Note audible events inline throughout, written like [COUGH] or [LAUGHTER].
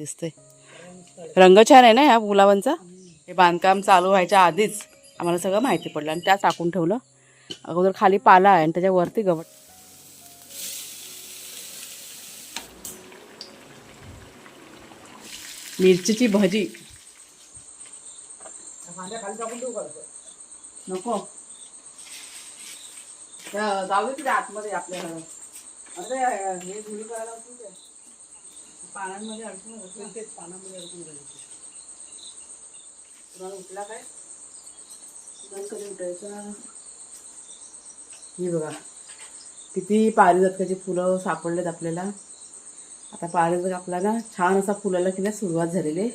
दिसतंय. रंग छान आहे ना ह्या गुलाबांचा? हे बांधकाम चालू व्हायच्या आधीच आम्हाला सगळं माहिती पडलं आणि त्या टाकून ठेवलं. अगोदर खाली पाला आहे आणि त्याच्यावरती गवत. मिरचीची भजी. नको. जाऊ दे तिथे आतमध्ये आपल्या अरे हे धुळी करायला पानांमध्ये अडकून होतं. तेच पानामध्ये अडकून. तुम्हाला उठला काय? कधी उठायचा? हे बघा. किती पारिजातकाची फुलं सापडलेत आपल्याला. आता पारिजात आपल्याला छान असा फुलाला की सुरुवात झालेली आहे.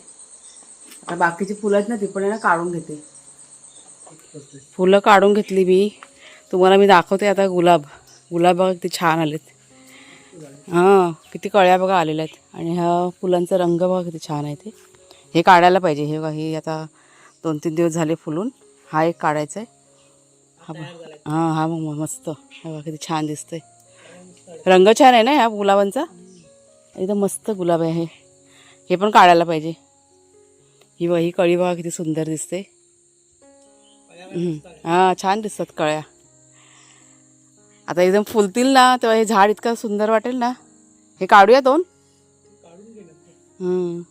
आता बाकीची फुलं आहेत ना ती पण आहे ना काढून घेते. फुलं काढून घेतली मी. तुम्हाला मी दाखवते आता गुलाब. गुलाब बघा किती छान आलेत. हां किती कळ्या बघा आलेल्या आहेत. आणि ह्या फुलांचा रंग बघा किती छान आहे ते. हे काढायला पाहिजे. हे बघा हे आता दोन तीन दिवस झाले फुलून. हा एक काढायचा आहे. हा हां हा मग मग मस्त. हे बघा किती छान दिसतंय. रंग छान आहे ना ह्या गुलाबांचा? एकदम मस्त गुलाब आहे हे. पण काढायला पाहिजे. ही बघा ही कळी बघा किती सुंदर दिसते. हां हा छान दिसतात कळ्या. आता एकदम फुलतील ना तेव्हा हे झाड इतकं सुंदर वाटेल ना. हे काढूया दोन. हम्म.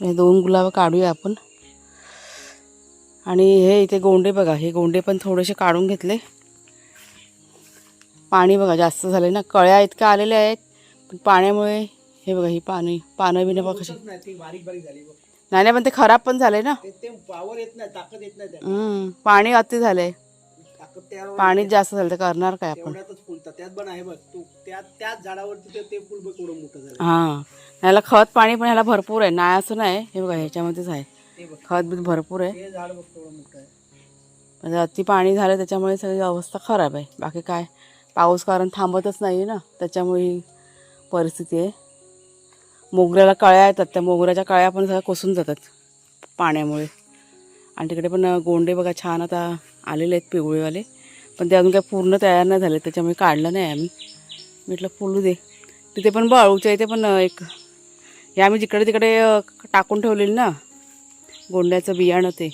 हे दोन गुलाब काढूया आपण. आणि हे इथे गोंडे बघा हे गोंडे पण थोडेसे काढून घेतले. पाणी बघा जास्त झाले ना. कळ्या इतक्या आलेल्या आहेत. पण पाण्यामुळे हे बघा ही पाणी पानं बिनं बघा कशी. बारीक बारीक झाली बघ. नाही नाही पण ते खराब पण झाले ना. ते ते पावर येत नाही ताकद येत नाही त्याला हम्म. पाणी अति झालंय. ताकद त्यावर पाणीच जास्त झालं तर करणार काय आपण? तेवढ्यातच फुलतात. त्यात पण आहे बघ तू त्या त्याच झाडावरती ते- ते फुल बघ केवढं मोठं झालं हां. ह्याला खत पाणी पण ह्याला भरपूर आहे. नाही असं नाही. हे बघा ह्याच्यामध्येच आहे. ते बघ. खत बीत भरपूर आहे. ते झाड बघ केवढं मोठं आहे. अति पाणी झालं त्याच्यामुळे सगळी अवस्था खराब आहे. बाकी काय? पाऊस कारण थांबतच नाही ना. त्याच्यामुळे ही परिस्थिती आहे. मोगऱ्याला कळ्या येतात. त्या मोगऱ्याच्या कळ्या पण सगळ्या कोसून जातात पाण्यामुळे. आणि तिकडे पण गोंडे बघा छान आता आलेले आहेत पिवळेवाले. पण ते अजून काय पूर्ण तयार नाही झाले त्याच्यामुळे काढलं नाही आम्ही. म्हटलं फुलू दे. तिथे पण बाळूच्या इथे पण एक हे आम्ही जिकडे तिकडे टाकून ठेवलेलं ना गोंड्याचं बियाणं ते.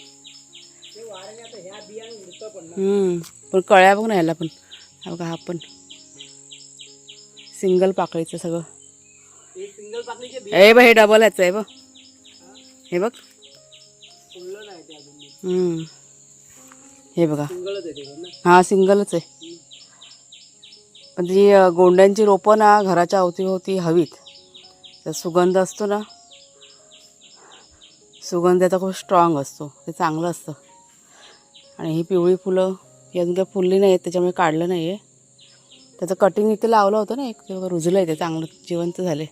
पण कळ्या बघ ना ह्याला पण. बघा हा पण. सिंगल पाकळीचं सगळं. हे बघ हे डबल ह्याचं आहे बघ. हे बघ. हे बघा. हा सिंगलच आहे. पण ती गोंड्यांची रोपं ना घराच्या अवतीभोवती हवीत. तर सुगंध असतो ना सुगंध त्याचा खूप स्ट्रॉंग असतो. ते चांगलं असतं. आणि ही पिवळी फुलं ही अजून काही फुलली नाही आहेत त्याच्यामुळे काढलं नाही आहे त्याचं कटिंग इथे लावलं होतं ना एक तेव्हा रुजलं आहे ते चांगलं जिवंत झाले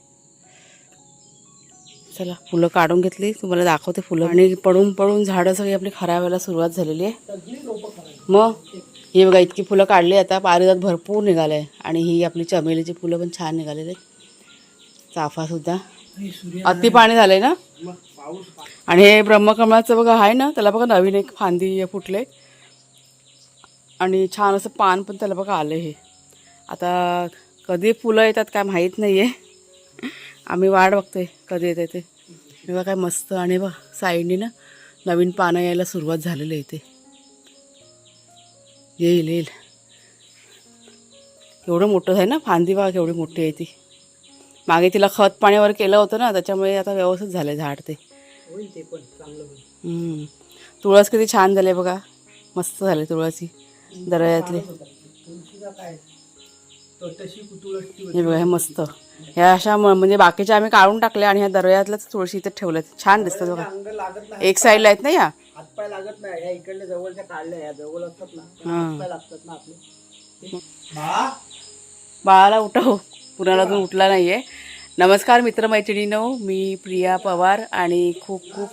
चला फुलं काढून घेतली. तुम्हाला दाखवते फुलं. आणि पडून पडून झाडं सगळी आपली खराब व्हायला सुरुवात झालेली आहे. मग ही बघा इतकी फुलं काढली. आता पारिजात भरपूर निघाले आहे. आणि ही आपली चमेलीची फुलं पण छान निघालेली आहेत. चाफासुद्धा अति पाणी झालंय ना? आणि हे ब्रह्मकमळाचं बघा आहे ना? त्याला बघा नवीन एक फांदी फुटले. आणि छान असं पान पण त्याला बघा आलं हे. आता कधी फुलं येतात काय माहीत नाही आहे आम्ही वाट बघतोय कधी येते ते. बघा काय मस्त आणि बघ साईडनी ना नवीन पानं यायला सुरुवात झालेली आहे इथे. येईल येईल. एवढं मोठं आहे ना फांदी बघा केवढी मोठी आहे ती. मागे तिला खत पाण्यावर केलं होतं ना त्याच्यामुळे आता व्यवस्थित झालं झाड ते. ते. तुळस किती छान झाले बघा. मस्त झाले तुळसी दरयातले तुळशीचा काय तो तशी तुळशी हे बघा हे मस्त. ह्या अशा म्हणजे बाकीच्या आम्ही काढून टाकल्या आणि ह्या दरयातल्याच तुळशी इथे ठेवल्यात. छान दिसतात बघा. अंग लागत नाही. एक साईडला आहेत ना या? हातपाय लागत नाही. ह्या इकडल्या जवळच्या काढल्या ह्या जवळ असतात ना त्या हा. हातपाय लागतात ना आपले. बा? बाळाला उठव. कुणाला अजून उठला नाही आहे नमस्कार मित्रमैत्रिणीनो. मी प्रिया पवार आणि खूप खूप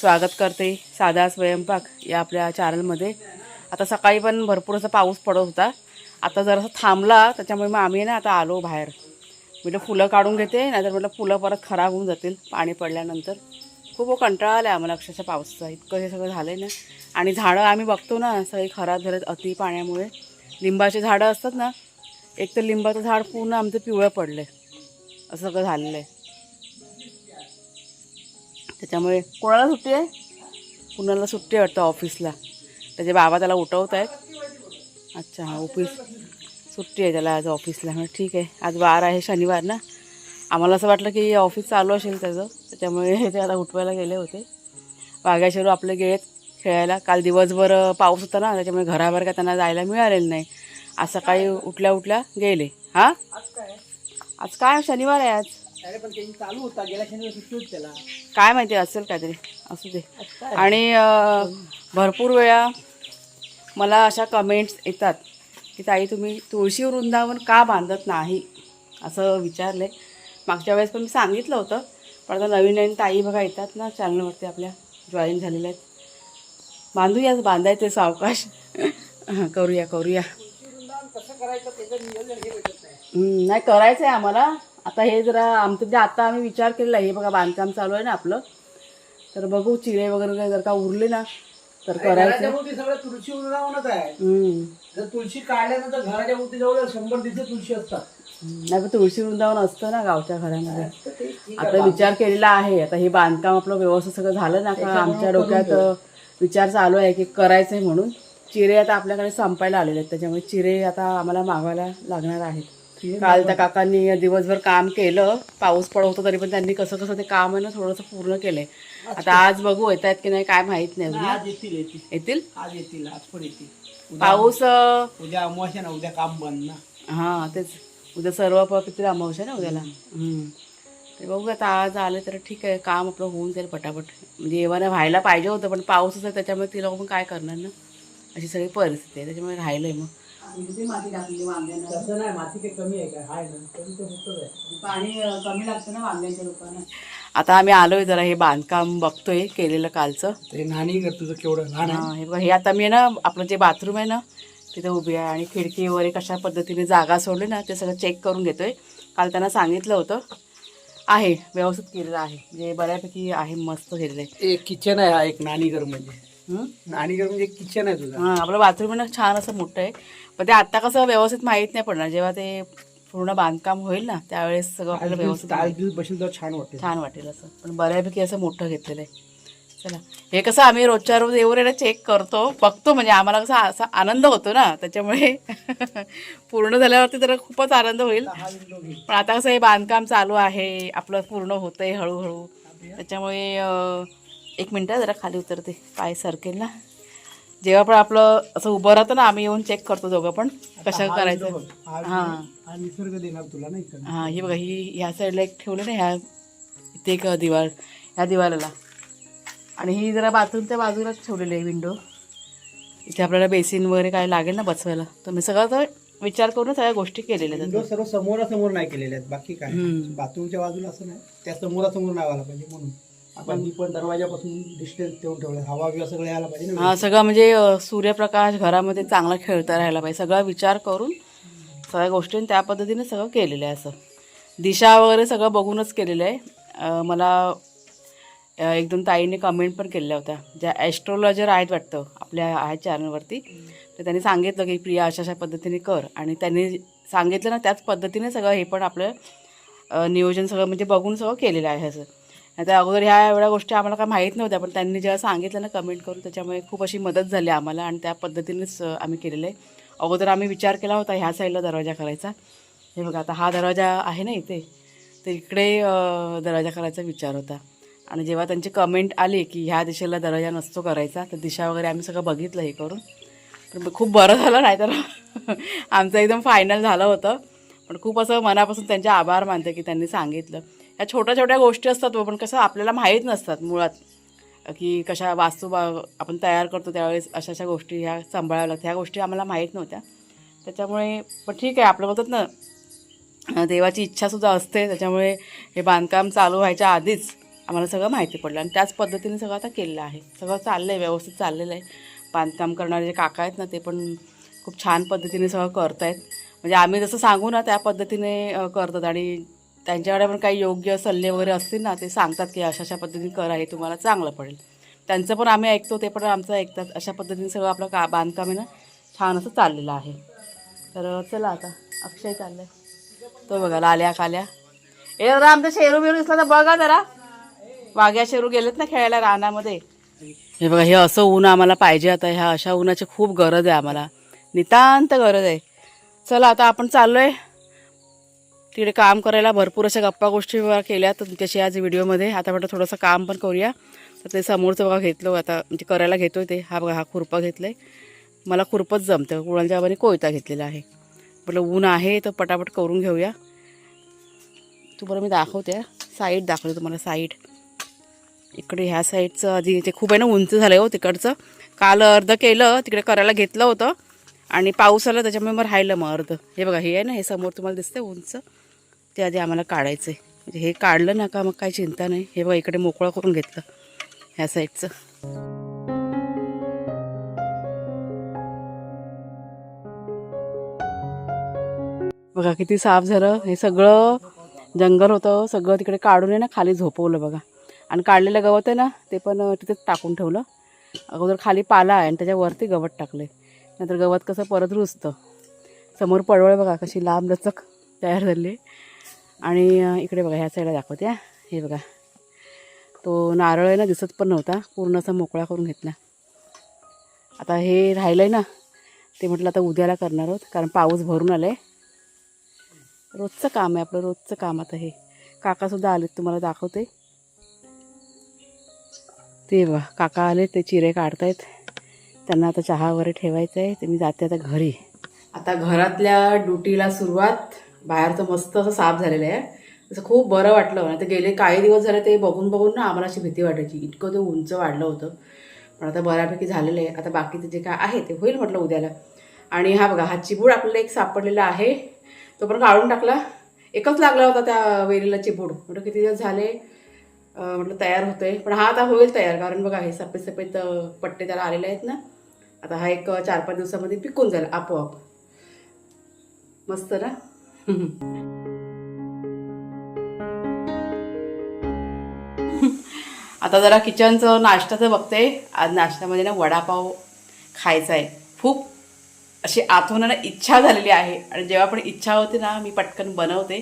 स्वागत करते साधा स्वयंपाक या आपल्या चॅनलमध्ये आता सकाळी पण भरपूर असा पाऊस पडत होता. आता जरासा थांबला त्याच्यामुळे मग आम्ही ना आता आलो बाहेर. म्हटलं फुलं काढून घेते नाहीतर म्हटलं फुलं परत खराब होऊन जातील पाणी पडल्यानंतर. खूप कंटाळा आला आहे आम्हाला अक्षरशः पावसाचा. इतकं हे सगळं झालं आहे ना. आणि झाडं आम्ही बघतो ना सगळी खराब झालेत अति पाण्यामुळे. लिंबाची झाडं असतात ना एक तर लिंबाचं झाड पूर्ण आमचं पिवळं पडलं आहे असं सगळं झालेलं आहे. त्याच्यामुळे कोणाला सुट्टी आहे? कुणाला सुट्टी आहे वाटतं ऑफिसला त्याचे बाबा त्याला उठवत आहेत अच्छा हा ऑफिस सुट्टी आहे त्याला आज ऑफिसला. ठीक आहे. आज वार आहे शनिवार ना. आम्हाला असं वाटलं की ऑफिस चालू असेल त्याचं. त्याच्यामुळे [LAUGHS] ते त्याला उठवायला गेले होते. वाघ्याशेरू आपले गेलेत खेळायला. काल दिवसभर पाऊस होता ना त्याच्यामुळे घराबाहेर काय त्यांना जायला मिळालेलं नाही. आज सकाळी उठल्या उठल्या गेले. हां? आज काय? आज काय? शनिवार आहे आज. चालू होता. गेल्या शनिवार त्याला. काय माहिती असेल काहीतरी. असू दे. आणि भरपूर वेळा मला अशा कमेंट्स येतात की ताई तुम्ही तुळशी वृंदावन का बांधत नाही? असं विचारले. मागच्या वेळेस पण मी सांगितलं होतं पण आता नवीन नवीन ताई बघा येतात ना चॅनलवरती आपल्या जॉईन झालेल्या आहेत. बांधूयाच बांधायचे सावकाश. [LAUGHS] करूया करूया. नाही करायचं आहे आम्हाला. आता हे जरा आमचं जे म्हणजे आता आम्ही विचार केलेला आहे. हे बघा बांधकाम चालू आहे ना आपलं. तर बघू चिरे वगैरे जर का उरले ना तर घराच्या करायचं. भोवती सगळं तुळशी आहे. हम्म. जर तुळशी काढल्यानंतर घराच्या भोवती जवळ शंभर दिवशी तुळशी असतात. नाही पण तुळशी वृंदावन असतं ना गावच्या घरामध्ये. तर ते ठीक आहे. आता विचार केलेला आहे. आता हे बांधकाम आपलं व्यवस्थित सगळं झालं ना का? आमच्या डोक्यात विचार चालू आहे की करायचं आहे म्हणून. चिरे आता आपल्याकडे संपायला आलेले आहेत. त्याच्यामुळे चिरे आता आम्हाला मागवायला लागणार आहेत. काल त्या काकांनी दिवसभर काम केलं पाऊस पडत होता तरी पण त्यांनी कसं कसं ते काम आहे ना थोडंसं पूर्ण केलंय. आता आज बघू येत आहेत की नाही काय माहीत नाही येतील येतील. आज येतील आज पण येतील. पाऊस उद्या अमावस्या ना उद्या काम बंद ना. हा तेच. उद्या सर्व प- किती अमावस्या ना उद्याला? हम्म. ते बघू आता आज आलं तर ठीक आहे काम आपलं होऊन जाईल पटापट. म्हणजे येवाना व्हायला पाहिजे होतं पण पाऊसच आहे त्याच्यामुळे ती लोक पण काय करणार ना? अशी सगळी परिस्थिती आहे त्याच्यामुळे राहिलंय मग. माती टाकली वांग्यांना. तसं नाही माती काही कमी आहे का? हाय ना कमी तर होतच आहे पाणी कमी लागतं ना वांग्यांच्या लोकांना आता आम्ही आलोय जरा हे बांधकाम बघतोय केलेलं कालचं. ते नाणी कर तुझं केवढं लहान आहे. हा, हे बघा हे आता मी ना आपलं जे बाथरूम आहे ना तिथे उभी आहे आणि खिडकी वगैरे कशा पद्धतीने जागा सोडली ना ते सगळं चेक करून घेतोय. काल त्यांना सांगितलं होतं आहे व्यवस्थित केलेलं आहे. म्हणजे बऱ्यापैकी आहे मस्त केलेलं आहे. एक किचन आहे हा एक नाणीघर म्हणजे. हं? नाणीघर म्हणजे किचन आहे तुझं. हां आपलं बाथरूम ना छान असं मोठं आहे. पण ते आत्ता कसं व्यवस्थित माहीत नाही पडणार. जेव्हा ते पूर्ण बांधकाम होईल ना त्यावेळेस सगळं आपल्याला व्यवस्थित दिवस बसेल तर छान वाटेल. छान वाटेल असं. पण बऱ्यापैकी असं मोठं घेतलेलं आहे. चला. हे कसं आम्ही रोजच्या रोज येऊन चेक करतो बघतो. म्हणजे आम्हाला कसा असा आनंद होतो ना त्याच्यामुळे [LAUGHS] पूर्ण झाल्यावरती तर खूपच आनंद होईल. पण आता कसं हे बांधकाम चालू आहे आपलं पूर्ण होतंय हळूहळू. त्याच्यामुळे अं, एक मिनटं जरा खाली उतरते. पाय सरकेल ना. जेव्हा पण आपलं असं उभं राहतं ना आम्ही येऊन चेक करतो दोघं पण कसं करायचं. हा निसर्ग देणार तुला नाही हां ही बघा ही ह्या साईडला एक ठेवलं ना ह्या इथे एक दिवार ह्या दिवाराला आणि ही जरा बाथरूमच्या बाजूलाच ठेवलेली आहे विंडो इथे आपल्याला बेसिन वगैरे काय लागेल ना बसवायला. तर मी सगळं तर विचार करून सगळ्या गोष्टी केलेल्या आहेत. विंडो सर्व समोरासमोर नाही केलेले आहेत बाकी काय. बाथरूमच्या बाजूला असं नाही त्या समोरासमोर नाही आला पाहिजे म्हणून. आपण पण दरवाजापासून डिस्टन्स ठेवून ठेवलं हवा बिवा सगळं यायला पाहिजे ना. हा सगळं म्हणजे अ, सूर्यप्रकाश घरामध्ये चांगला खेळता राहायला पाहिजे. सगळा विचार करून सगळ्या गोष्टी त्या पद्धतीने सगळं केलेलं आहे असं. दिशा वगैरे सगळं बघूनच केलेलं आहे. अ, मला अ, एक दोन ताईने कमेंट पण केलेल्या होत्या. ज्या ॲस्ट्रॉलॉजर आहेत वाटतं आपल्या आहेत चॅनलवरती तर त्यांनी सांगितलं की प्रिया अशा अशा पद्धतीने कर. आणि त्यांनी सांगितलं ना त्याच पद्धतीने सगळं हे पण आपलं अ, नियोजन सगळं म्हणजे बघून सगळं केलेलं आहे असं. नाही तर अगोदर ह्या एवढ्या गोष्टी आम्हाला काय माहीत नव्हत्या पण त्यांनी जेव्हा सांगितलं ना कमेंट करून त्याच्यामुळे खूप अशी मदत झाली आम्हाला आणि त्या पद्धतीनेच आम्ही केलेलं आहे. अगोदर आम्ही विचार केला होता ह्या साईडला दरवाजा करायचा. हे बघा आता हा दरवाजा आहे ना इथे तर इकडे दरवाजा करायचा विचार होता. आणि जेव्हा त्यांची कमेंट आली की ह्या दिशेला दरवाजा नसतो करायचा तर दिशा वगैरे आम्ही सगळं बघितलं हे करून. पण खूप बरं झालं नाही तर [LAUGHS] आमचं एकदम फायनल झालं होतं. पण खूप असं मनापासून त्यांचे आभार मानते की त्यांनी सांगितलं. ह्या छोट्या छोट्या गोष्टी असतात पण कसं आपल्याला माहीत नसतात मुळात की कशा वास्तू बा आपण तयार करतो त्यावेळेस अशा अशा गोष्टी ह्या सांभाळाव्या लागतात. ह्या गोष्टी आम्हाला माहीत नव्हत्या. त्याच्यामुळे पण ठीक आहे आपलं बोलतात ना देवाची इच्छासुद्धा असते. त्याच्यामुळे हे बांधकाम चालू व्हायच्या आधीच आम्हाला सगळं माहिती पडलं. आणि त्याच पद्धतीने सगळं आता केलेलं आहे. सगळं चाललं आहे व्यवस्थित चाललेलं आहे. बांधकाम करणारे जे काका आहेत ना ते पण खूप छान पद्धतीने सगळं करतायत. म्हणजे आम्ही जसं सांगू ना त्या पद्धतीने करतात. आणि त्यांच्याकडे पण काही योग्य सल्ले वगैरे असतील ना ते सांगतात की अशा अशा पद्धतीने करा हे तुम्हाला चांगलं पडेल. त्यांचं पण आम्ही ऐकतो ते पण आमचं ऐकतात. अशा पद्धतीने सगळं आपलं का बांधकाम आहे ना छान असं चाललेलं आहे. तर चला आता अक्षय चाललं आहे तो बघा लाल्या काल्या. ए जरा आमचा शेरू बिरू दिसला तर बघा जरा. वाघ्या शेरू गेलेत ना खेळायला रानामध्ये. हे बघा हे असं ऊन आम्हाला पाहिजे आता. ह्या अशा उन्हाची खूप गरज आहे आम्हाला. नितांत गरज आहे. चला आता आपण चाललो आहे तिकडे काम करायला भरपूर अशा गप्पा गोष्टी केल्या तर तुमच्याशी आज व्हिडिओमध्ये. आता म्हटलं थोडंसं काम पण करूया. तर ते समोरचं बघा घेतलं आता म्हणजे करायला घेतो ते. हा बघा हा खुरपा घेतलाय. मला खुरपच जमतं. कुणाच्या बाबाने कोयता घेतलेला आहे. म्हटलं ऊन आहे तर पटापट करून घेऊया. तुम्हाला मी दाखवते. साईड दाखवते तुम्हाला साईड. इकडे ह्या साईडचं आधी ते खूप आहे ना उंच झालं हो तिकडचं. काल अर्ध केलं तिकडे करायला घेतलं होतं. आणि पाऊस आला त्याच्यामुळे मग राहिलं मग अर्ध. हे बघा हे आहे ना हे समोर तुम्हाला दिसतंय उंच. ते आधी आम्हाला काढायचं आहे म्हणजे हे काढलं ना का मग काही चिंता नाही. हे बघा इकडे मोकळं करून घेतलं. ह्या साईडचं. बघा किती साफ झालं. हे सगळं जंगल होतं. सगळं तिकडे काढून आहे ना खाली झोपवलं बघा. आणि काढलेलं गवत आहे ना ते पण तिथेच टाकून ठेवलं. अगोदर खाली पाला आहे आणि त्याच्यावरती गवत टाकले नंतर गवत कसं परत रुजतं. समोर पडवळ बघा कशी लांब लचक तयार झाली आणि इकडे बघा ह्या साईडला दाखवते हे. बघा. तो नारळ आहे ना दिसत पण नव्हता. पूर्ण असा मोकळा करून घेतला. आता हे राहिलं आहे ना ते म्हटलं आता उद्याला करणार आहोत कारण पाऊस भरून आला आहे रोजचं काम आहे आपलं रोजचं काम आता हे. काकासुद्धा आलेत तुम्हाला दाखवते. ते बघा काका आले ते चिरे काढतायत. त्यांना आता चहा वगैरे ठेवायचं आहे ते मी जाते आता घरी. आता घरातल्या ड्युटीला सुरुवात. बाहेरचं मस्त असं साफ झालेलं आहे. असं खूप बरं वाटलं नाही तर गेले काही दिवस झाले ते बघून बघून ना आम्हाला अशी भीती वाटायची. इतकं ते उंच वाढलं होतं. पण आता बऱ्यापैकी झालेलं आहे. आता बाकीचं जे काय आहे ते होईल म्हटलं उद्याला. आणि हा बघा हा चिबूड आपल्याला एक सापडलेला आहे. तो पण काढून टाकला. एकच लागला होता त्या वेलीला चिबूड. म्हटलं किती दिवस झाले? म्हटलं तयार होतोय. पण हा आता होईल तयार. कारण बघा हे सफेद सफेद पट्टे त्याला आलेले आहेत ना. आता हा एक चार पाच दिवसामध्ये पिकून जाईल आपोआप. मस्त ना? आता जरा किचनचं नाश्त्याचं बघते. आज नाश्त्यामध्ये ना वडापाव खायचा आहे खूप अशी आतून ना इच्छा झालेली आहे. आणि जेव्हा पण इच्छा होते ना मी पटकन बनवते.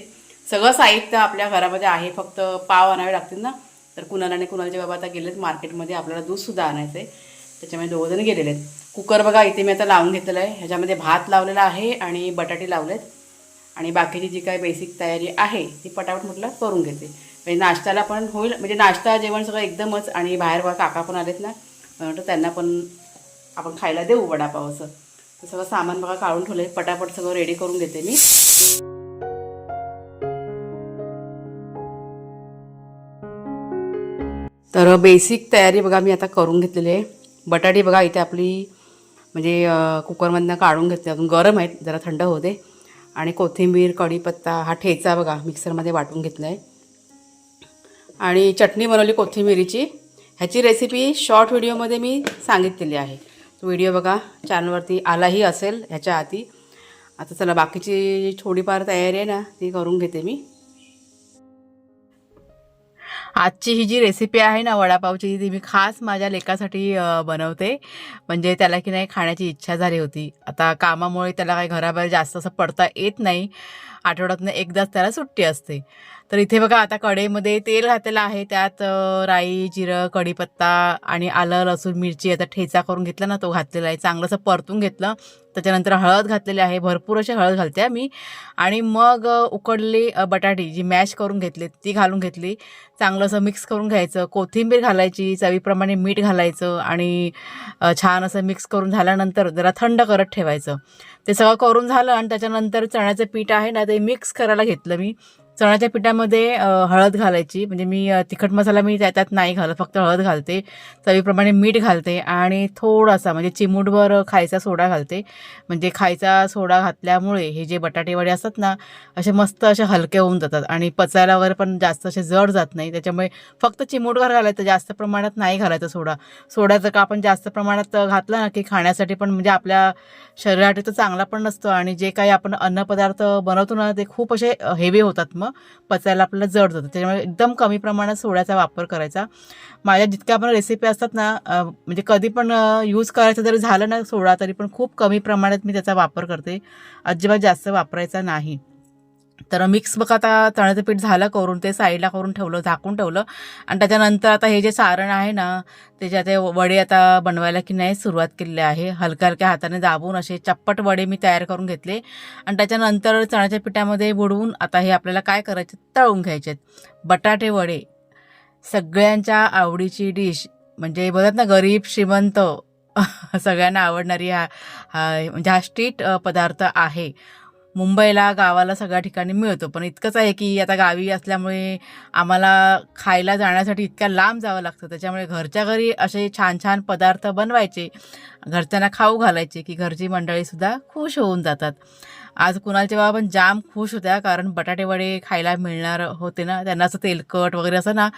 सगळं साहित्य आपल्या घरामध्ये आहे. फक्त पाव आणावे लागतील ना तर कुणाला आणि कुणालचे बाबा आता गेलेत मार्केटमध्ये आपल्याला दूधसुद्धा आणायचं आहे त्याच्यामुळे दोघंजण गेलेले आहेत. कुकर बघा इथे मी आता लावून घेतलेलं आहे. ह्याच्यामध्ये भात लावलेला आहे आणि बटाटे लावलेत. आणि बाकीची जी काही बेसिक तयारी आहे ती पटापट म्हटलं करून घेते. म्हणजे नाश्त्याला पण होईल म्हणजे नाश्ता जेवण सगळं एकदमच आणि बाहेर बघा काका पण आलेत ना म्हटलं त्यांना पण आपण खायला देऊ वडापाव असं. तर सगळं सामान बघा काढून ठेवलं पटापट सगळं रेडी करून घेते मी. तर बेसिक तयारी बघा मी आता करून घेतलेली आहे. बटाटे बघा इथे आपली म्हणजे कुकरमधनं काढून घेतली. अजून गरम आहेत जरा थंड होते आणि कोथिंबीर कढीपत्ता हा ठेचा बघा मिक्सरमध्ये वाटून घेतला आहे आणि चटणी बनवली कोथिंबिरीची. ह्याची रेसिपी शॉर्ट व्हिडिओमध्ये मी सांगितलेली आहे. तो व्हिडिओ बघा चॅनलवरती आलाही असेल ह्याच्या आधी. आता चला बाकीची थोडीफार तयारी आहे ना ती करून घेते मी. आजची ही जी रेसिपी आहे ना वडापावची ती मी खास माझ्या लेकासाठी बनवते. म्हणजे त्याला की नाही खाण्याची इच्छा झाली होती. आता कामामुळे त्याला काही घराबाहेर जास्त असं पडता येत नाही. आठवड्यातनं एकदाच त्याला सुट्टी असते. तर इथे बघा आता कढईमध्ये तेल घातलेलं आहे. त्यात राई जिरं कढीपत्ता आणि आलं लसूण मिरची आता ठेचा करून घेतला ना तो घातलेला आहे. चांगलं असं परतून घेतलं. त्याच्यानंतर हळद घातलेली आहे. भरपूर अशी हळद घालते मी. आणि मग उकडली बटाटी जी मॅश करून घेतली ती घालून घेतली. चांगलं असं मिक्स करून घ्यायचं. कोथिंबीर घालायची चवीप्रमाणे मीठ घालायचं आणि छान असं मिक्स करून झाल्यानंतर जरा थंड करत ठेवायचं. ते सगळं करून झालं आणि त्याच्यानंतर चण्याचं पीठ आहे ना ते मिक्स करायला घेतलं मी. चण्याच्या पिठामध्ये हळद घालायची. म्हणजे मी तिखट मसाला मी त्याच्यात नाही घालत फक्त हळद घालते. चवीप्रमाणे मीठ घालते आणि थोडासा म्हणजे चिमूटभर खायचा सोडा घालते. म्हणजे खायचा सोडा घातल्यामुळे हे जे बटाटेवडे असतात ना असे मस्त असे हलके होऊन जातात आणि पचायला वगैरे पण जास्त असे जड जात नाही. त्याच्यामुळे फक्त चिमूटभर घालायचं जास्त प्रमाणात नाही घालायचं सोडा. सोडा जर का आपण जास्त प्रमाणात घातला ना की खाण्यासाठी पण म्हणजे आपल्या शरीरासाठी तर चांगला पण नसतो आणि जे काही आपण अन्नपदार्थ बनवतो ना ते खूप असे हेवी होतात मग पचायला आपल्याला जड जातं. त्याच्यामुळे एकदम कमी प्रमाणात सोड्याचा वापर करायचा. माझ्या जितक्या पण रेसिपी असतात ना म्हणजे कधी पण यूज करायचं जरी झालं ना सोडा तरी पण खूप कमी प्रमाणात मी त्याचा वापर करते. अजिबात जास्त वापरायचा नाही. तर मिक्स बघा आता चण्याचं पीठ झालं करून ते साईडला करून ठेवलं झाकून ठेवलं. आणि त्याच्यानंतर आता हे जे सारण आहे ना त्याच्या ते वडे आता बनवायला की नाही सुरुवात केलेली आहे. हलक्या हलक्या हाताने दाबून असे चप्पट वडे मी तयार करून घेतले. आणि त्याच्यानंतर चण्याच्या पिठामध्ये बुडवून आता हे आपल्याला काय करायचे? तळून घ्यायचे आहेत. बटाटे वडे सगळ्यांच्या आवडीची डिश म्हणजे बघत ना गरीब श्रीमंत [LAUGHS] सगळ्यांना आवडणारी हा म्हणजे हा स्ट्रीट पदार्थ आहे. मुंबईला गावाला सगळ्या ठिकाणी मिळतो. पण इतकंच आहे की आता गावी असल्यामुळे आम्हाला खायला जाण्यासाठी इतक्या लांब जावं लागतं. त्याच्यामुळे घरच्या घरी असे छान छान पदार्थ बनवायचे. घरच्यांना खाऊ घालायचे की घरची मंडळीसुद्धा खुश होऊन जातात. आज कुणालच्या बाबा पण जाम खुश होत्या कारण बटाटे वडे खायला मिळणार होते ना. त्यांना असं तेलकट वगैरे असं ना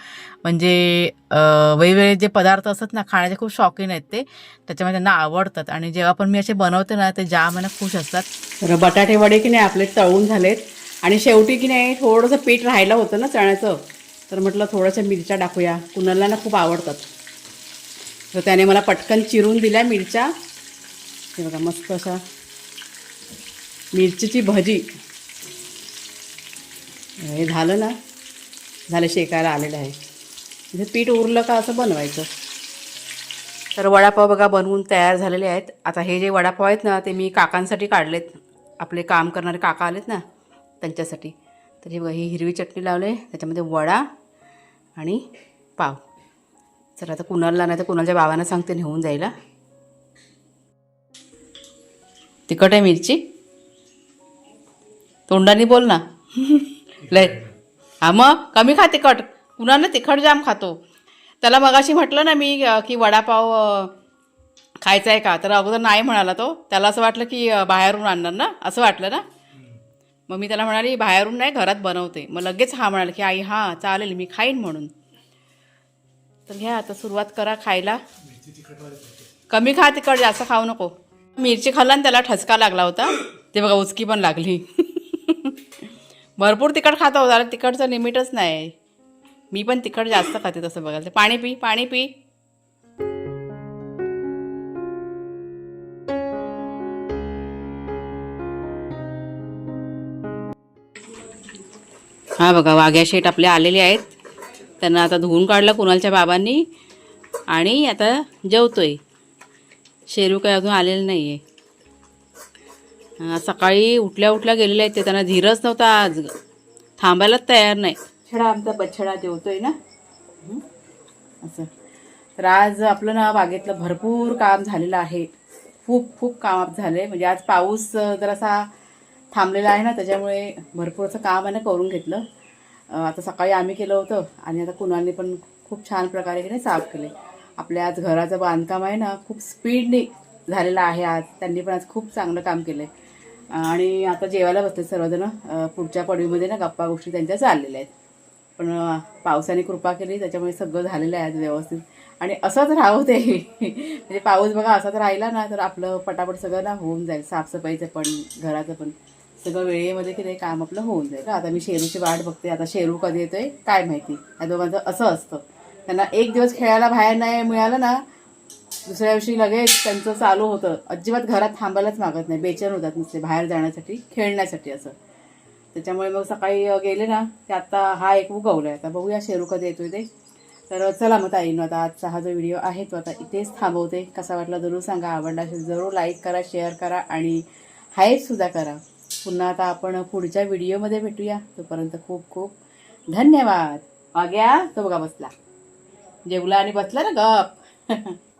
म्हणजे वेगवेगळे जे पदार्थ असतात ना खाण्याचे खूप शौकीन आहेत ते. त्याच्यामुळे त्यांना आवडतात. आणि जेव्हा पण मी असे बनवते ना ते जाम आणि खुश असतात. तर बटाटे वडे की नाही आपले तळून झालेत. आणि शेवटी की नाही थोडंसं पीठ राहिलं होतं ना चण्याचं तर म्हटलं थोडंसं मिरच्या टाकूया. कुणाला ना खूप आवडतात. तर त्याने मला पटकन चिरून दिल्या मिरच्या. हे बघा मस्त अशा मिरचीची भजी. हे झालं ना? झालं शेकायला आलेलं आहे. म्हणजे पीठ उरलं का असं बनवायचं? तर वडापाव बघा बनवून तयार झालेले आहेत. आता हे जे वडापाव आहेत ना ते मी काकांसाठी काढलेत. आपले काम करणारे काका आलेत ना त्यांच्यासाठी. तर हे बघा ही हिरवी चटणी लावले त्याच्यामध्ये वडा आणि पाव. चला आता कुणाला नाही तर कुणालच्या बाबांना सांगते नेऊन जायला तिखट आहे मिरची? तोंडाने बोल ना. लय हा मग कमी खा तिखट कुणाला तिखट जाम खातो? त्याला मगाशी म्हटलं ना मी की वडापाव खायचा आहे का? तर अगोदर नाही म्हणाला तो. त्याला असं वाटलं की बाहेरून आणणार ना? असं वाटलं ना? मग मी त्याला म्हणाली बाहेरून नाही घरात बनवते. मग लगेच हा म्हणाला की आई हां चालेल मी खाईन म्हणून. तर घ्या आता सुरुवात करा खायला. कमी खा तिखट जास्त खाऊ नको. मिरची खाल्ला आणि त्याला ठसका लागला होता. ते बघा उचकी पण लागली. [LAUGHS] भरपूर तिखट खाता होता तिखटचं लिमिटच नाही. मी पण तिखट जास्त खाते तसं बघायला. पाणी पी पाणी पी. हा बघा वाघ्या शेट आपले आलेले आहेत. त्यांना आता धुवून काढलं कुणालच्या बाबांनी. आणि आता जेवतोय. शेरू काही अजून आलेलं नाही आहे सकाळी उठल्या उठल्या गेलेले आहेत ते. त्यांना धीरच नव्हता आज. थांबायलाच तयार नाही. छडा आमचा बछडा जेवतोय ना? असं. तर आज आपलं ना बागेतलं भरपूर काम झालेलं आहे. खूप खूप काम झाले म्हणजे आज पाऊस जरासा थांबलेला आहे ना त्याच्यामुळे भरपूर असं काम आहे ना करून घेतलं. आता सकाळी आम्ही केलं होतं आणि आता कुणाने पण खूप छान प्रकारे की नाही साफ केले आपल्या आज घराचं बांधकाम आहे ना खूप स्पीडने झालेलं आहे आज. त्यांनी पण आज खूप चांगलं काम केलं आहे आणि आता जेवायला बसतात सर्वजण. पुढच्या पडवीमध्ये ना गप्पा गोष्टी त्यांच्या चाललेल्या आहेत. पण पावसाने कृपा केली त्याच्यामुळे सगळं झालेलं आहे आज व्यवस्थित. आणि असंच राहू ते [LAUGHS] म्हणजे पाऊस बघा असाच राहिला ना तर आपलं पटापट सगळं ना होऊन जाईल. साफसफाईचं पण घराचं पण. सगळं वेळेमध्ये की नाही काम आपलं होऊन जाईल. आता मी शेरूची वाट बघते. आता शेरू कधी येतोय काय माहिती. या दोघांचं असं असतं. त्यांना एक दिवस खेळायला बाहेर नाही मिळालं ना दुसऱ्या दिवशी लगेच त्यांचं चालू होतं. अजिबात घरात थांबायलाच मागत नाही. बेचैन होतात नुसते बाहेर जाण्यासाठी खेळण्यासाठी असं. त्याच्यामुळे मग सकाळी गेले ना ते आता हा एक उगवला आहे आता बघूया शेरू कधी येतोय ते. तर चला मग ताईनं आता आजचा हा जो व्हिडिओ आहे तो आता इथेच थांबवते. कसा वाटला जरूर सांगा. आवडला असेल जरूर लाईक करा शेअर करा आणि हाईपसुद्धा करा. पुन्हा आता आपण पुढच्या व्हिडिओमध्ये भेटूया. तोपर्यंत खूप खूप धन्यवाद. वाग्या तो बघा बसला. जेवला आणि बसला ना गप. [LAUGHS]